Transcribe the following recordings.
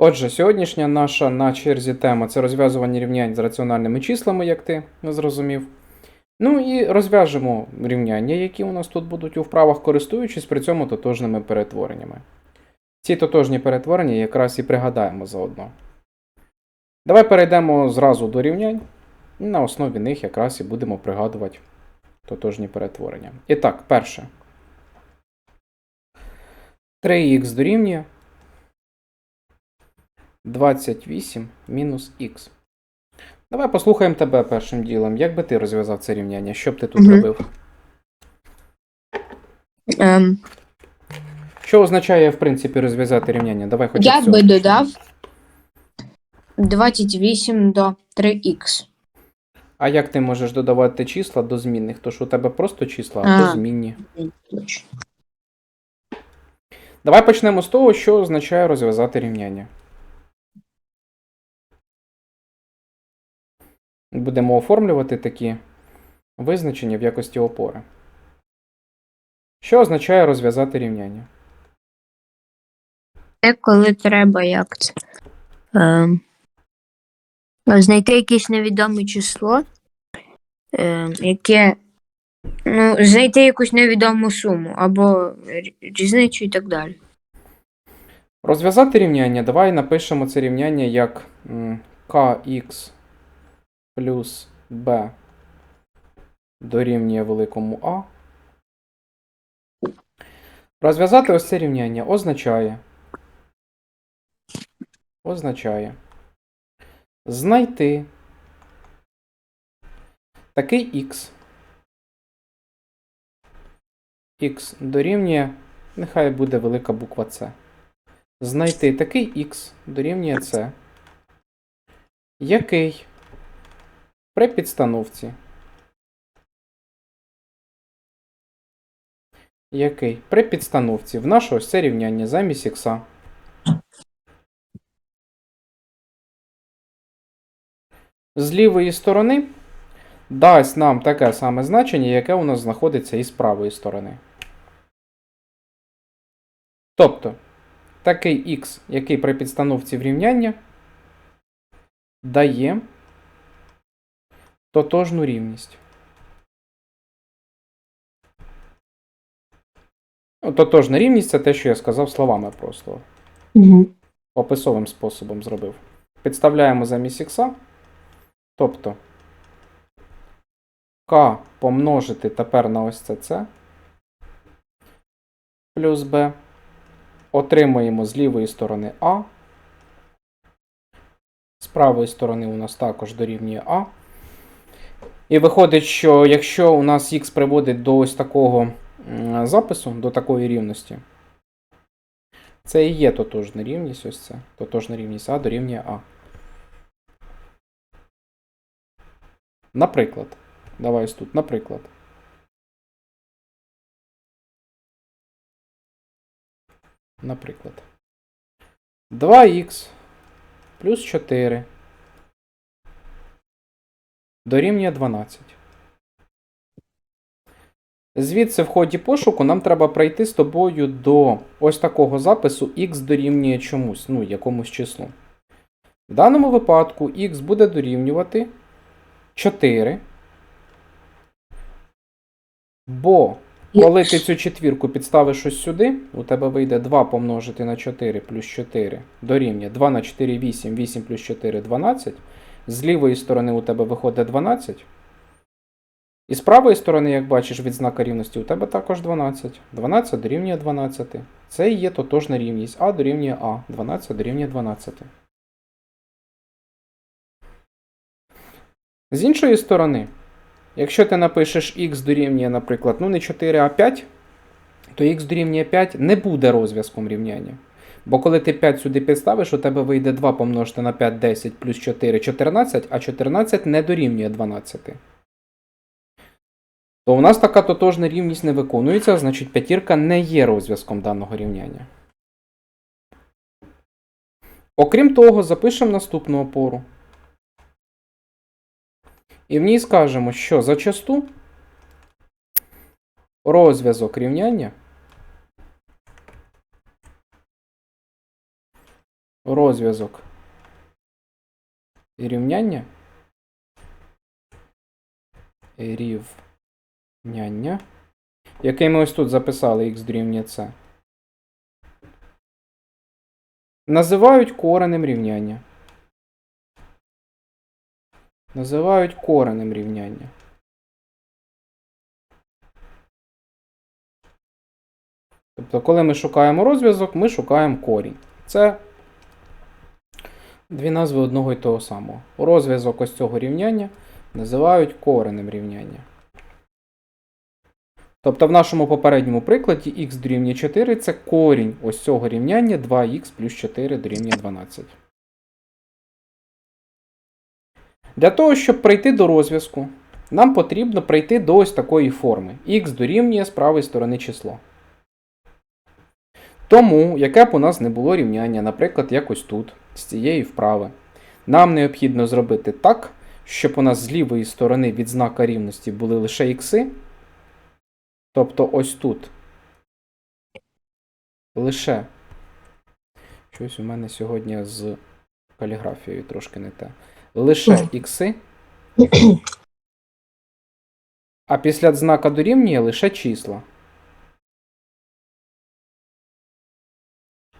Отже, сьогоднішня наша на черзі тема це розв'язування рівнянь з раціональними числами, як ти зрозумів. Ну і розв'яжемо рівняння, які у нас тут будуть у вправах, користуючись при цьому тотожними перетвореннями. Ці тотожні перетворення якраз і пригадаємо заодно. Давай перейдемо зразу до рівнянь, і на основі них якраз і будемо пригадувати тотожні перетворення. І так, перше. 3х дорівнює 28 мінус х. Давай послухаємо тебе першим ділом. Як би ти розв'язав це рівняння? Що б ти тут Мгм. робив? Ем, Що означає, в принципі, розв'язати рівняння? Давай хоч я би додав 28 до 3х. А як ти можеш додавати числа до змінних? Тож у тебе просто числа, а то А. змінні. Давай почнемо з того, що означає розв'язати рівняння. Будемо оформлювати такі визначення в якості опори. Що означає розв'язати рівняння? Це коли треба як це. Ем, знайти якесь невідоме число, ем, яке. Ну, знайти якусь невідому суму або різницю і так далі. Розв'язати рівняння. Давай напишемо це рівняння як kx плюс b дорівнює великому А. Розв'язати ось це рівняння означає. Означає знайти такий х. х дорівнює, нехай буде велика буква С. Знайти такий х дорівнює c, який при підстановці, який? При підстановці. В наше ось це рівняння замість х. З лівої сторони дасть нам таке саме значення, яке у нас знаходиться і з правої сторони. Тобто, такий х, який при підстановці в рівняння, дає тотожну рівність. Тотожна рівність це те, що я сказав словами просто. Угу. Описовим способом зробив. Підставляємо замість х. Тобто k помножити тепер на ось це c плюс b. Отримуємо з лівої сторони А. З правої сторони у нас також дорівнює А. І виходить, що якщо у нас х приводить до ось такого запису, до такої рівності, це і є тотожна рівність, ось це. Тотожна рівність А дорівнює А. Наприклад. Давай ось тут, наприклад. Наприклад. 2х плюс 4 дорівнює 12. Звідси в ході пошуку нам треба пройти з тобою до ось такого запису х дорівнює чомусь, ну, якомусь числу. В даному випадку х буде дорівнювати 4. Бо коли ти цю четвірку підставиш ось сюди, у тебе вийде 2 помножити на 4 плюс 4 дорівнює 2 на 4 8, 8 плюс 4 12. З лівої сторони у тебе виходить 12. І з правої сторони, як бачиш, від знака рівності у тебе також 12. 12 дорівнює 12. Це і є тотожна рівність. А дорівнює А. 12 дорівнює 12. З іншої сторони, якщо ти напишеш х дорівнює, наприклад, ну не 4, а 5, то х дорівнює 5 не буде розв'язком рівняння. Бо коли ти 5 сюди підставиш, у тебе вийде 2 помножити на 5 10 плюс 4 14, а 14 не дорівнює 12. То у нас така тотожна рівність не виконується, значить п'ятірка не є розв'язком даного рівняння. Окрім того, запишемо наступну опору. І в ній скажемо, що зачасту розв'язок рівняння розв'язок рівняння рівняння, який ми ось тут записали х дорівнює c, називають коренем рівняння. Називають коренем рівняння. Тобто, коли ми шукаємо розв'язок, ми шукаємо корінь. Це дві назви одного і того самого. Розв'язок ось цього рівняння називають коренем рівняння. Тобто в нашому попередньому прикладі х дорівнює 4 це корінь ось цього рівняння 2х плюс 4 дорівнює 12. Для того, щоб прийти до розв'язку, нам потрібно прийти до ось такої форми. х дорівнює з правої сторони число. Тому, яке б у нас не було рівняння, наприклад, якось тут, з цієї вправи, нам необхідно зробити так, щоб у нас з лівої сторони від знака рівності були лише ікси. Тобто ось тут. Лише. Щось у мене сьогодні з каліграфією трошки не те. Лише ікси. А після знака дорівнює лише числа.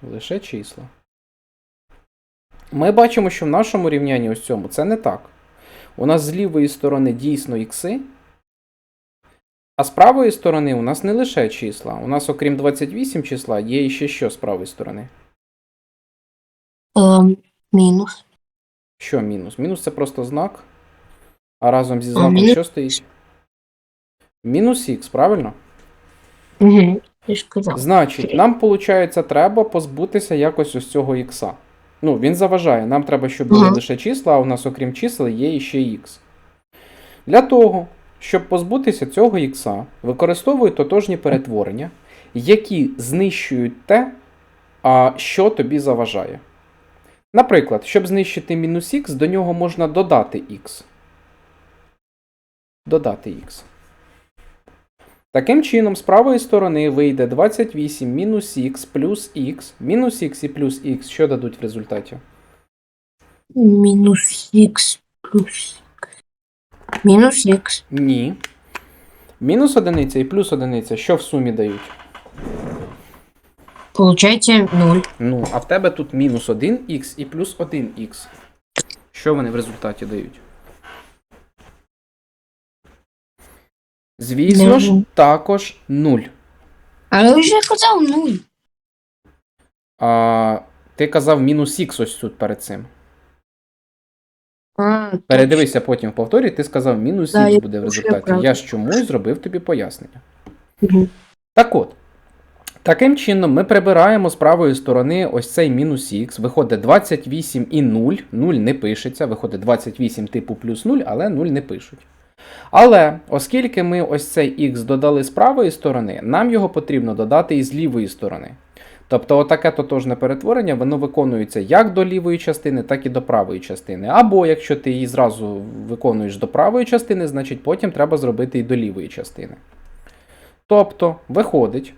Лише числа. Ми бачимо, що в нашому рівнянні ось цьому це не так. У нас з лівої сторони дійсно ікси, а з правої сторони у нас не лише числа. У нас, окрім 28 числа, є ще що з правої сторони. Ем, мінус. Що мінус? Мінус це просто знак. А разом зі знаком мінус- що стоїть? Мінус х, правильно? Угу. Ти ж казав. Значить, нам, виходить, треба позбутися якось ось цього ікса. Ну, він заважає. Нам треба, щоб були лише числа, а у нас, окрім чисел, є іще х. Для того, щоб позбутися цього ікса, використовують тотожні перетворення, які знищують те, що тобі заважає. Наприклад, щоб знищити мінус х, до нього можна додати х. Додати х. Таким чином, з правої сторони вийде 28 мінус х плюс х. Мінус х і плюс х що дадуть в результаті? Мінус х плюс. Мінус х. Ні. Мінус одиниця і плюс одиниця що в сумі дають? Получається 0. Ну, а в тебе тут мінус 1х і плюс 1х. Що вони в результаті дають? Звісно ж, також 0. Але ви вже казав 0. А, ти казав мінус х ось тут перед цим. А, Передивися потім в повторі, ти сказав мінус Да, х я буде в результаті. правду. Я ж чомусь зробив тобі пояснення. Угу. Так от, таким чином ми прибираємо з правої сторони ось цей мінус х, виходить 28 і 0, 0 не пишеться, виходить 28 типу плюс 0, але 0 не пишуть. Але оскільки ми ось цей х додали з правої сторони, нам його потрібно додати і з лівої сторони. Тобто, отаке тотожне перетворення воно виконується як до лівої частини, так і до правої частини. Або якщо ти її зразу виконуєш до правої частини, значить потім треба зробити і до лівої частини. Тобто, виходить,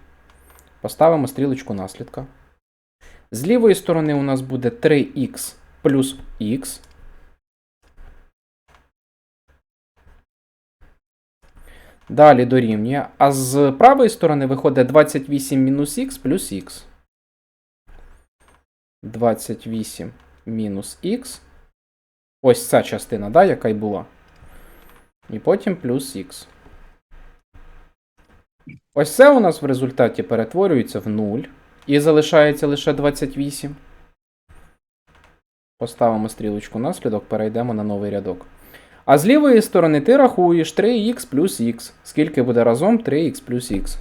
поставимо стрілочку наслідка. З лівої сторони у нас буде 3х плюс х. Далі дорівнює. А з правої сторони виходить 28 мінус х плюс х. 28 мінус х. Ось ця частина, да, яка й була. І потім плюс х. Ось це у нас в результаті перетворюється в 0. І залишається лише 28. Поставимо стрілочку наслідок, перейдемо на новий рядок. А з лівої сторони ти рахуєш 3х плюс х. Скільки буде разом 3х плюс х?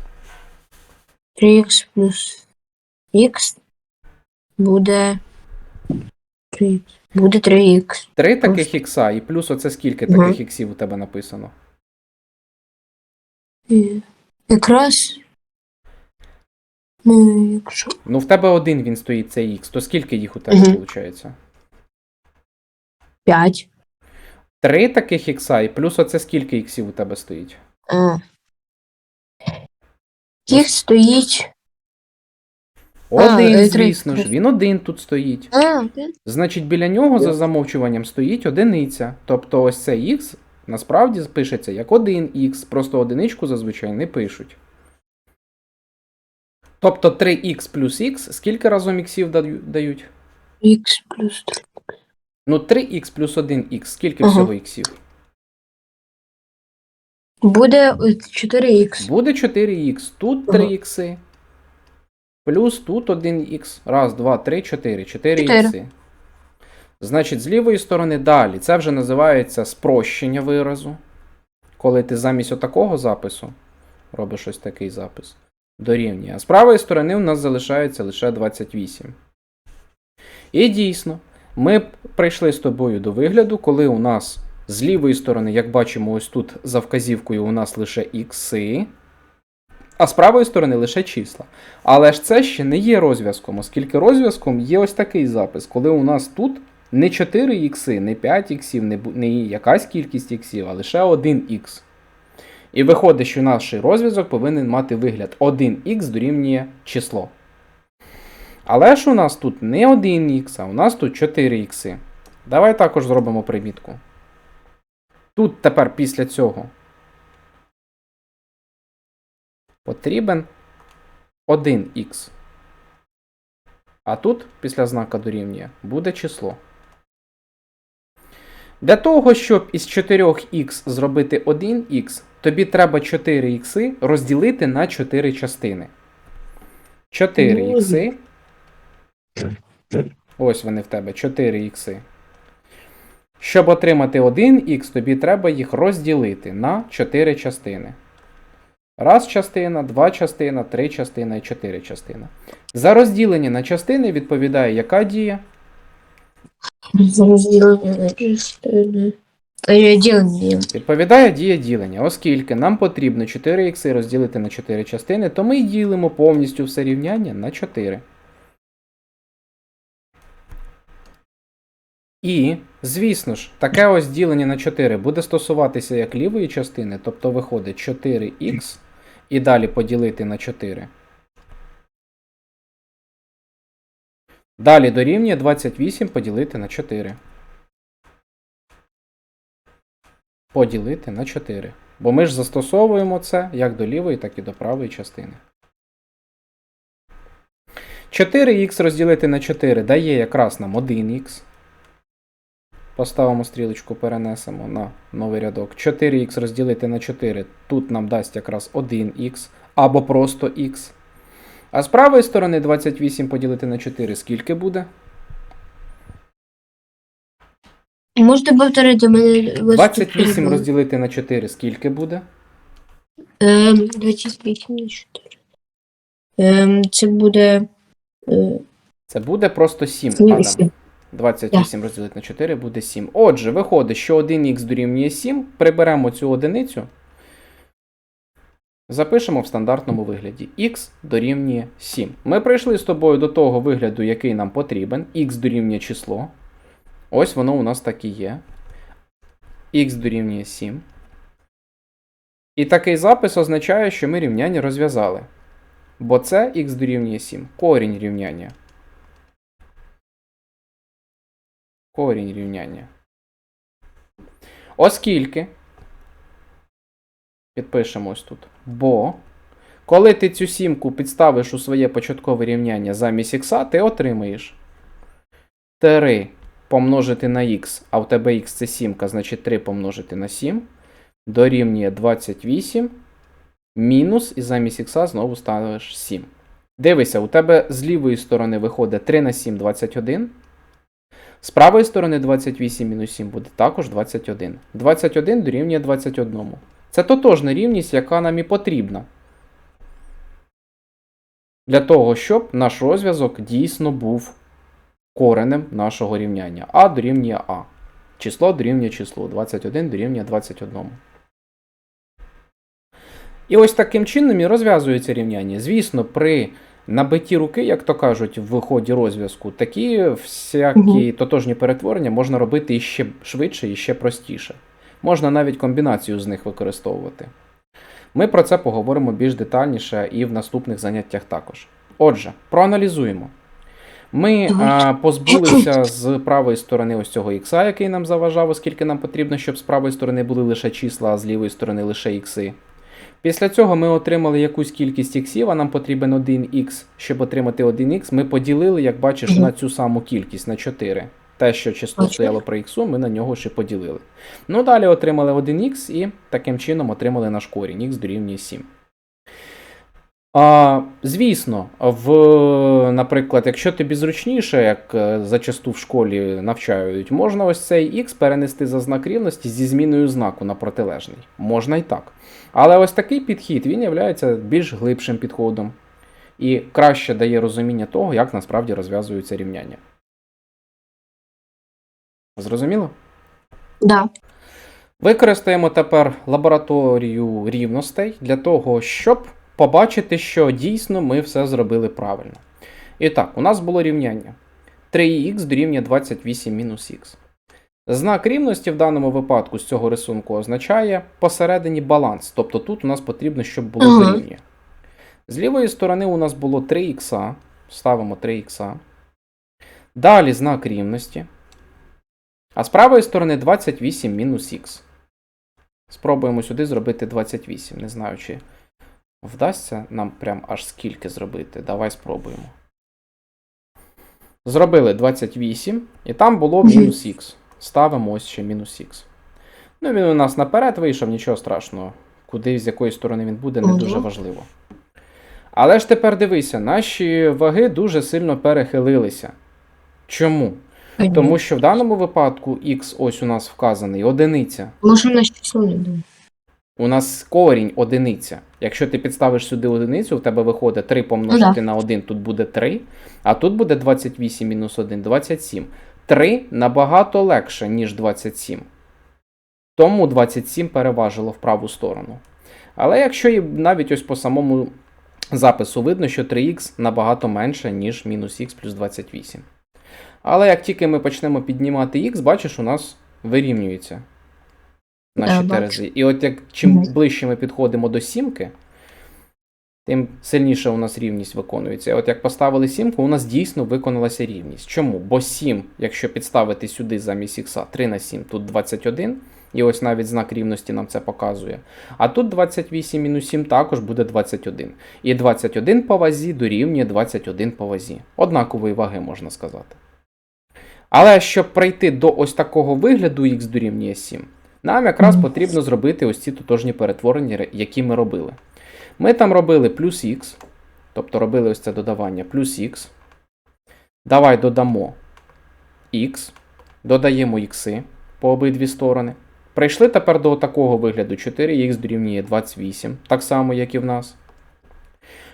3х плюс х буде 3. Буде 3х. Три таких ікса, і плюс оце скільки Мгм. таких іксів у тебе написано? І якраз. Ну, якщо. Ну, в тебе один він стоїть, цей х, то скільки їх у тебе Мгм. виходить? 5. Три таких ікса, і плюс оце скільки іксів у тебе стоїть? А. Їх стоїть Один, е, три. звісно ж, він один тут стоїть. А, ти? Значить, біля нього за замовчуванням стоїть одиниця. Тобто ось це х насправді пишеться як 1х, просто одиничку зазвичай не пишуть. Тобто 3х плюс х скільки разом іксів даю- дають? Х плюс 3. Ну, 3х плюс 1х, скільки Ага. всього іксів? Буде 4х. Буде 4х, тут Ага. 3 ікси. Плюс тут 1х. Раз, два, три, чотири. 4 Чотири. ікси. Значить, з лівої сторони далі. Це вже називається спрощення виразу. Коли ти замість отакого запису робиш ось такий запис. Дорівнює. А з правої сторони у нас залишається лише 28. І дійсно, ми прийшли з тобою до вигляду, коли у нас з лівої сторони, як бачимо, ось тут за вказівкою у нас лише ікси, а з правої сторони лише числа. Але ж це ще не є розв'язком, оскільки розв'язком є ось такий запис, коли у нас тут не 4 ікси, не 5 іксів, не, не якась кількість іксів, а лише 1 ікс. І виходить, що наш розв'язок повинен мати вигляд 1х дорівнює число. Але ж у нас тут не 1х, а у нас тут 4 ікси. Давай також зробимо примітку. Тут тепер після цього потрібен 1х. А тут, після знака дорівнює, буде число. Для того, щоб із 4х зробити 1х, тобі треба 4х розділити на 4 частини. 4х. Ось вони в тебе, 4х. Щоб отримати 1х, тобі треба їх розділити на 4 частини. Раз частина, два частина, три частина і 4 частина. За розділення на частини відповідає яка дія? За розділення на частини. Е, Ділення. Відповідає дія ділення, оскільки нам потрібно 4х розділити на 4 частини, то ми ділимо повністю все рівняння на 4. І, звісно ж, таке ось ділення на 4 буде стосуватися як лівої частини, тобто виходить 4х і далі поділити на 4. Далі дорівнює 28 поділити на 4. Поділити на 4. Бо ми ж застосовуємо це як до лівої, так і до правої частини. 4х розділити на 4 дає якраз нам 1х. Поставимо стрілочку, перенесемо на новий рядок. 4х розділити на 4 тут нам дасть якраз 1х або просто х. А з правої сторони 28 поділити на 4 скільки буде? Можете повторити мене? 28 розділити на 4 скільки буде? Ем, 28 на 4. Ем, це буде. Е, Це буде просто 7. сім, Адам. сім. 28 розділити на 4 буде 7. Отже, виходить, що 1х дорівнює 7. Приберемо цю одиницю. Запишемо в стандартному вигляді. х дорівнює 7. Ми прийшли з тобою до того вигляду, який нам потрібен. х дорівнює число. Ось воно у нас так і є. х дорівнює 7. І такий запис означає, що ми рівняння розв'язали. Бо це х дорівнює 7. Корінь рівняння. Корінь рівняння. Оскільки. Підпишемо ось тут. Бо. Коли ти цю сімку підставиш у своє початкове рівняння замість х, ти отримаєш 3 помножити на х, а в тебе х це сімка, значить 3 помножити на 7. Дорівнює 28. Мінус, і замість х знову ставиш 7. Дивися, у тебе з лівої сторони виходить 3 на 7 21. З правої сторони 28 мінус 7 буде також 21. 21 дорівнює 21. Це тотожна рівність, яка нам і потрібна. Для того, щоб наш розв'язок дійсно був коренем нашого рівняння. А дорівнює А. Число дорівнює числу. 21 дорівнює 21. І ось таким чином і розв'язується рівняння. Звісно, при набитті руки, як то кажуть, в ході розв'язку, такі всякі Мгм. тотожні перетворення можна робити іще швидше і ще простіше. Можна навіть комбінацію з них використовувати. Ми про це поговоримо більш детальніше і в наступних заняттях також. Отже, проаналізуємо. Ми а, позбулися з правої сторони ось цього ікса, який нам заважав, оскільки нам потрібно, щоб з правої сторони були лише числа, а з лівої сторони лише ікси. Після цього ми отримали якусь кількість іксів, а нам потрібен 1х, щоб отримати 1х. Ми поділили, як бачиш, на цю саму кількість, на 4. Те, що число стояло при іксу, ми на нього ще поділили. Ну, далі отримали 1х і таким чином отримали наш корінь, х дорівнює 7. А, звісно, в, наприклад, якщо тобі зручніше, як е, зачасту в школі навчають, можна ось цей х перенести за знак рівності зі зміною знаку на протилежний. Можна і так. Але ось такий підхід він є більш глибшим підходом і краще дає розуміння того, як насправді розв'язуються рівняння. Зрозуміло? Да. Використаємо тепер лабораторію рівностей для того, щоб побачити, що дійсно ми все зробили правильно. І так, у нас було рівняння 3х дорівнює 28 мінус х. Знак рівності в даному випадку з цього рисунку означає посередині баланс. Тобто тут у нас потрібно, щоб було Ага. дорівнює. З лівої сторони у нас було 3х. Ставимо 3х. Далі знак рівності. А з правої сторони 28 мінус х. Спробуємо сюди зробити 28. Не знаю, чи вдасться нам прям аж скільки зробити. Давай спробуємо. Зробили 28, і там було мінус х. Ставимо ось ще мінус х. Ну, він у нас наперед вийшов, нічого страшного. Куди, з якої сторони він буде, не дуже важливо. Але ж тепер дивися, наші ваги дуже сильно перехилилися. Чому? Тому що в даному випадку х ось у нас вказаний одиниця. Може на число не думаю. У нас корінь одиниця. Якщо ти підставиш сюди одиницю, в тебе виходить 3 помножити на 1, тут буде 3, а тут буде 28 мінус 1, 27. 3 набагато легше, ніж 27. Тому 27 переважило в праву сторону. Але якщо і навіть ось по самому запису видно, що 3х набагато менше, ніж мінус х плюс 28. Але як тільки ми почнемо піднімати х, бачиш, у нас вирівнюється наші Да, бачу. І от як чим ближче ми підходимо до сімки, тим сильніше у нас рівність виконується. І от як поставили сімку, у нас дійсно виконалася рівність. Чому? Бо 7, якщо підставити сюди замість х, 3 на 7, тут 21. І ось навіть знак рівності нам це показує. А тут 28 мінус 7 також буде 21. І 21 по вазі дорівнює 21 по вазі. Однакової ваги, можна сказати. Але щоб прийти до ось такого вигляду х дорівнює 7, нам якраз потрібно зробити ось ці тотожні перетворення, які ми робили. Ми там робили плюс х, тобто робили ось це додавання плюс х. Давай додамо х, додаємо X по обидві сторони. Прийшли тепер до такого вигляду 4х дорівнює 28, так само, як і в нас.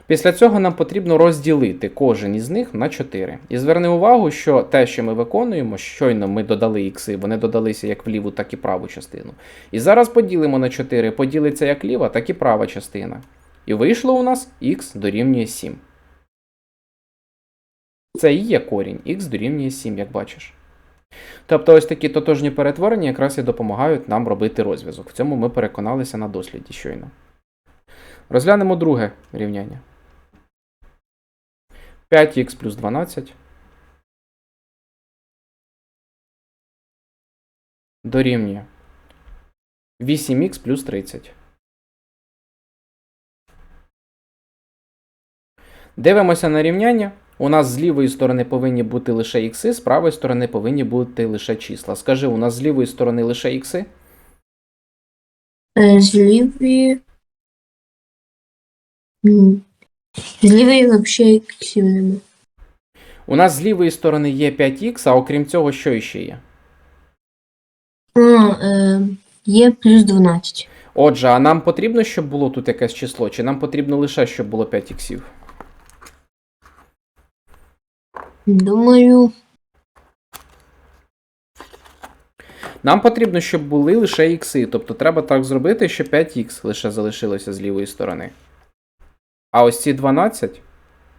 Після цього нам потрібно розділити кожен із них на 4. І зверни увагу, що те, що ми виконуємо, щойно ми додали ікси, вони додалися як в ліву, так і праву частину. І зараз поділимо на 4, поділиться як ліва, так і права частина. І вийшло у нас х дорівнює 7. Це і є корінь, х дорівнює 7, як бачиш. Тобто ось такі тотожні перетворення якраз і допомагають нам робити розв'язок. В цьому ми переконалися на досліді щойно. Розглянемо друге рівняння. 5х плюс 12 дорівнює 8х плюс 30. Дивимося на рівняння. У нас з лівої сторони повинні бути лише ікси, з правої сторони повинні бути лише числа. Скажи, у нас з лівої сторони лише ікси? Е, З лівої. З лівої взагалі іксів нема. У нас з лівої сторони є 5х, а окрім цього, що іще є? А, е, є плюс 12. Отже, а нам потрібно, щоб було тут якесь число, чи нам потрібно лише, щоб було 5 іксів? Думаю, Нам потрібно, щоб були лише ікси, тобто треба так зробити, що 5х лише залишилося з лівої сторони. А ось ці 12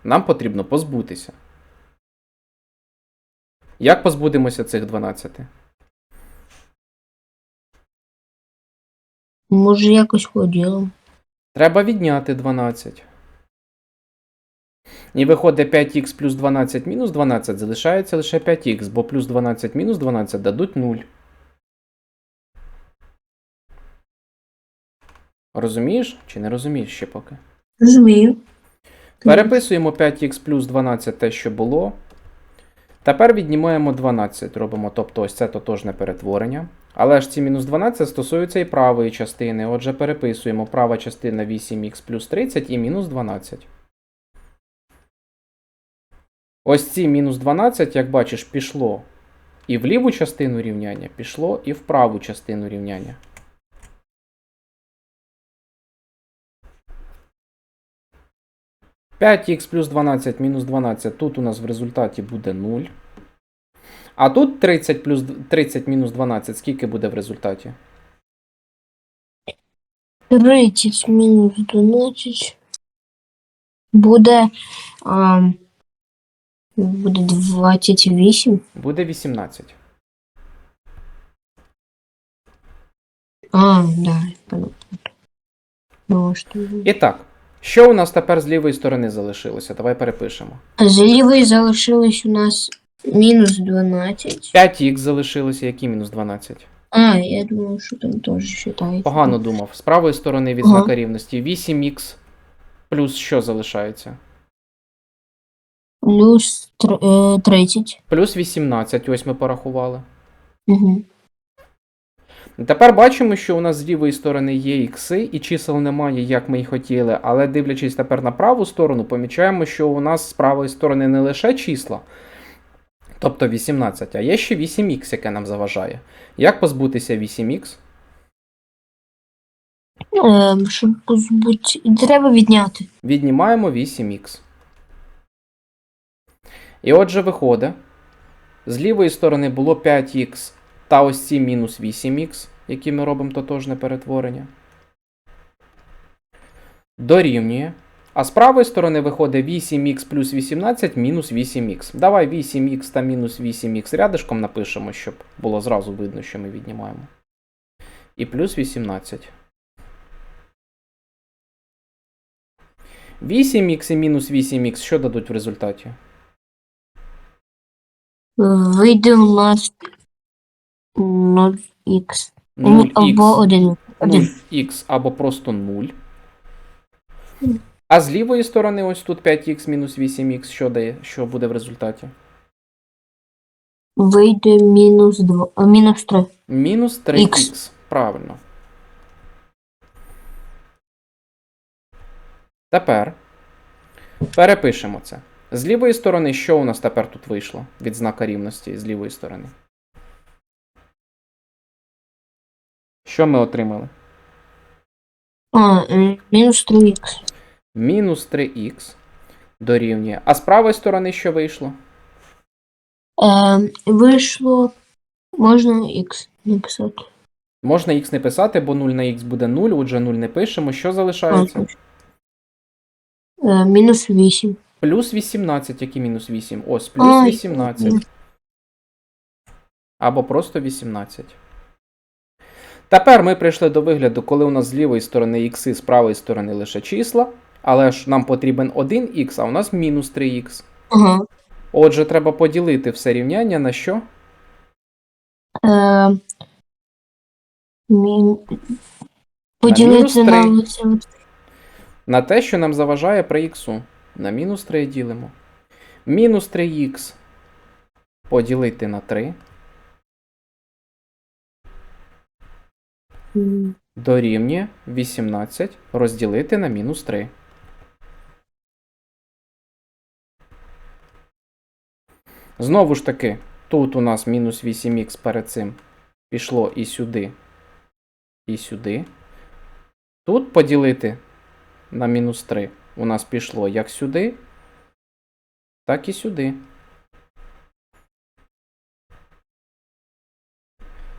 нам потрібно позбутися. Як позбудемося цих 12? може якось поділимо. Треба відняти 12. І виходить 5х плюс 12 мінус 12 залишається лише 5х, бо плюс 12 мінус 12 дадуть 0. Розумієш чи не розумієш ще поки? Розумію. Переписуємо 5х плюс 12 те, що було. Тепер віднімаємо 12, робимо, тобто ось це тотожне перетворення. Але ж ці мінус 12 стосуються і правої частини. Отже, переписуємо права частина 8х плюс 30 і мінус 12. Ось ці мінус 12, як бачиш, пішло і в ліву частину рівняння, пішло і в праву частину рівняння. П'ять х плюс 12 мінус 12 тут у нас в результаті буде 0. А тут 30 плюс 30 мінус 12, скільки буде в результаті? 30 мінус 12 буде, а, буде 28. Буде 18. А, да, понятно. Ну, що... І так, що у нас тепер з лівої сторони залишилося? Давай перепишемо. З лівої залишилось у нас мінус 12. 5х залишилося, які мінус 12? А, я думав, що там теж вважається. Погано думав. З правої сторони від Ага. знака рівності 8х плюс що залишається? Плюс тр- е, 30. Плюс 18, ось ми порахували. Угу. Тепер бачимо, що у нас з лівої сторони є ікси, і чисел немає, як ми й хотіли, але дивлячись тепер на праву сторону, помічаємо, що у нас з правої сторони не лише числа, тобто 18, а є ще 8х, яке нам заважає. Як позбутися 8х? Е, щоб позбути. Треба відняти. Віднімаємо 8х. І отже, виходить, з лівої сторони було 5х та ось ці мінус 8х, які ми робимо тотожне перетворення. Дорівнює. А з правої сторони виходить 8х плюс 18 мінус 8х. Давай 8х та мінус 8х рядишком напишемо, щоб було зразу видно, що ми віднімаємо. І плюс 18. 8х і мінус 8х що дадуть в результаті? Вийде у нас 0х. 0х, Або 1. 1. 0х або просто 0. А з лівої сторони, ось тут 5х мінус 8х, що дає, що буде в результаті? Вийде мінус 2. А, мінус 3. Мінус 3х. Правильно. Тепер перепишемо це. З лівої сторони, що у нас тепер тут вийшло від знака рівності з лівої сторони? Що ми отримали? А, е, мінус 3х. Мінус 3х дорівнює. А з правої сторони що вийшло? Е, вийшло. Можна х написати. Можна х не писати, бо 0 на х буде 0, отже 0 не пишемо. Що залишається? Е, мінус 8. Плюс 18, який мінус 8? Ось, плюс 18. Або просто 18. Тепер ми прийшли до вигляду, коли у нас з лівої сторони ікси, з правої сторони лише числа. Але ж нам потрібен 1х, а у нас мінус 3х. Ага. Отже, треба поділити все рівняння на що? Е, мін... Поділити на мінус оце от. На те, що нам заважає при х. На мінус 3 ділимо. Мінус 3х поділити на 3 дорівнює 18 розділити на мінус 3. Знову ж таки, тут у нас мінус 8х перед цим пішло і сюди, і сюди. Тут поділити на мінус 3 у нас пішло як сюди, так і сюди.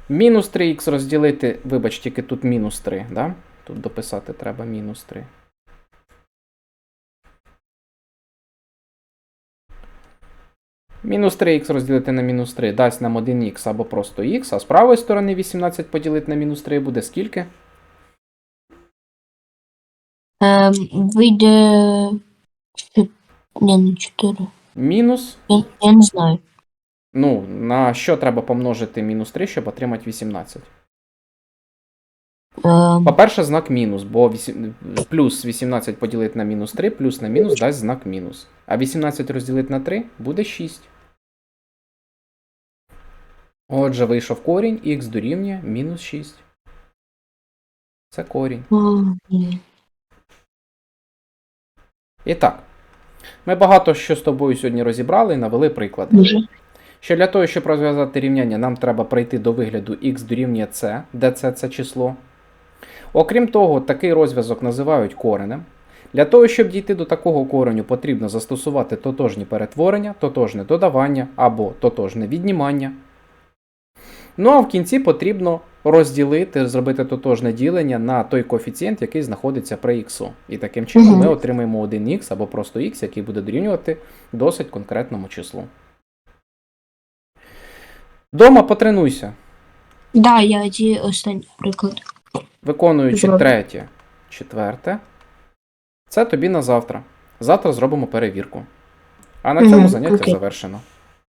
Мінус 3х розділити, вибач, тільки тут мінус 3, да? Тут дописати треба мінус 3. Мінус 3х розділити на мінус 3 дасть нам 1х або просто х, а з правої сторони 18 поділити на мінус 3 буде скільки? Е, вийде Ні, не 4. Мінус. Я не знаю. Ну, на що треба помножити мінус 3, щоб отримати 18? Ем, По-перше, знак мінус, бо вісім- плюс 18 поділити на мінус 3, плюс на мінус дасть знак мінус. А 18 розділити на 3 буде 6. Отже, вийшов корінь, х дорівнює мінус 6. Це корінь. І так, ми багато що з тобою сьогодні розібрали і навели приклади. Що для того, щоб розв'язати рівняння, нам треба прийти до вигляду x дорівнює c, де це це число. Окрім того, такий розв'язок називають коренем. Для того, щоб дійти до такого кореню, потрібно застосувати тотожні перетворення, тотожне додавання або тотожне віднімання. Ну а в кінці потрібно розділити, зробити тотожне ділення на той коефіцієнт, який знаходиться при х. І таким чином Мгм. ми отримаємо 1х або просто х, який буде дорівнювати досить конкретному числу. Дома потренуйся, Да, я ті останній приклад. виконуючи Добре. третє, четверте. Це тобі на завтра. Завтра зробимо перевірку. А на цьому Мгм, заняття окей. завершено.